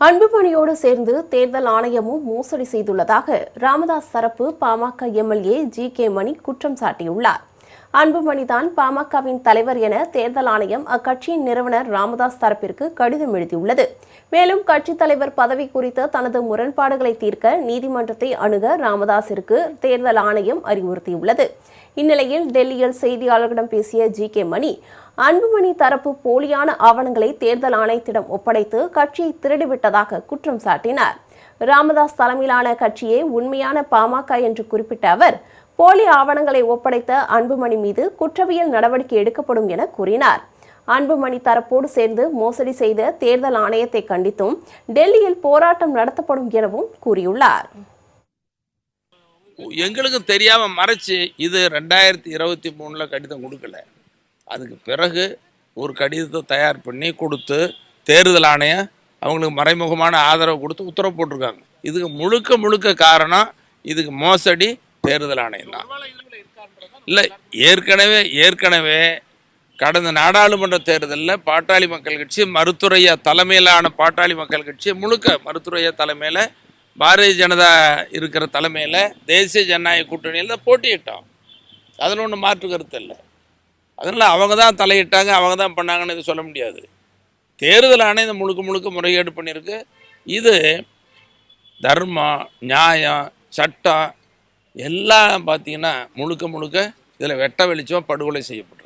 அன்புமணியோடு சேர்ந்து தேர்தல் ஆணையமும் மோசடி செய்துள்ளதாக ராமதாஸ் தரப்பு பாமக எம்எல்ஏ ஜி கே மணி குற்றம் சாட்டியுள்ளார். அன்புமணிதான் பாமகவின் தலைவர் என தேர்தல் ஆணையம் அக்கட்சியின் நிறுவனர் ராமதாஸ் தரப்பிற்கு கடிதம் எழுதியுள்ளது. மேலும் கட்சித் தலைவர் பதவி குறித்த தனது முரண்பாடுகளை தீர்க்க நீதிமன்றத்தை அணுக ராமதாஸிற்கு தேர்தல் ஆணையம் அறிவுறுத்தியுள்ளது. இந்நிலையில் டெல்லியில் செய்தியாளர்களிடம் பேசிய ஜி கே மணி அன்புமணி தரப்பு போலியான ஆவணங்களை தேர்தல் ஆணையத்திடம் ஒப்படைத்து கட்சியை திருடிவிட்டதாக குற்றம் சாட்டினார். ராமதாஸ் தலைமையிலான கட்சியே உண்மையான பாமக என்று குறிப்பிட்ட அவர் போலி ஆவணங்களை ஒப்படைத்த அன்புமணி மீது குற்றவியல் நடவடிக்கை எடுக்கப்படும் என கூறினார். அன்புமணி தரப்போடு சேர்ந்து மோசடி செய்த தேர்தல் ஆணையத்தை கண்டித்தும் டெல்லியில் போராட்டம் நடத்தப்படும் எனவும் கூறியுள்ளார். எங்களுக்கு தெரியாமல் மறைச்சு இது ரெண்டாயிரத்தி இருபத்தி மூணில் கடிதம் கொடுக்கல. அதுக்கு பிறகு ஒரு கடிதத்தை தயார் பண்ணி கொடுத்து தேர்தல் ஆணையம் அவங்களுக்கு மறைமுகமான ஆதரவு கொடுத்து உத்தரவு போட்டிருக்காங்க. இதுக்கு முழுக்க முழுக்க காரணம் இதுக்கு மோசடி தேர்தல் ஆணையம் தான். இல்லை ஏற்கனவே ஏற்கனவே கடந்த நாடாளுமன்ற தேர்தலில் பாட்டாளி மக்கள் கட்சி மருத்துரையா தலைமையிலான பாட்டாளி மக்கள் கட்சி முழுக்க மருத்துரையா தலைமையில் பாரதிய ஜனதா இருக்கிற தலைமையில் தேசிய ஜனநாயக கூட்டணியில் தான் போட்டியிட்டோம். அதில் ஒன்றும் மாற்று கருத்து இல்லை. அதனால் அவங்க தான் தலையிட்டாங்க அவங்க தான் பண்ணாங்கன்னு இது சொல்ல முடியாது. தேர்தல் ஆணையம் முழுக்க முழுக்க முறைகேடு பண்ணியிருக்கு. இது தர்மம் நியாயம் சட்டம் எல்லாம் பார்த்தீங்கன்னா முழுக்க முழுக்க இதில் வெட்ட வெளிச்சமாக படுகொலை செய்யப்படும்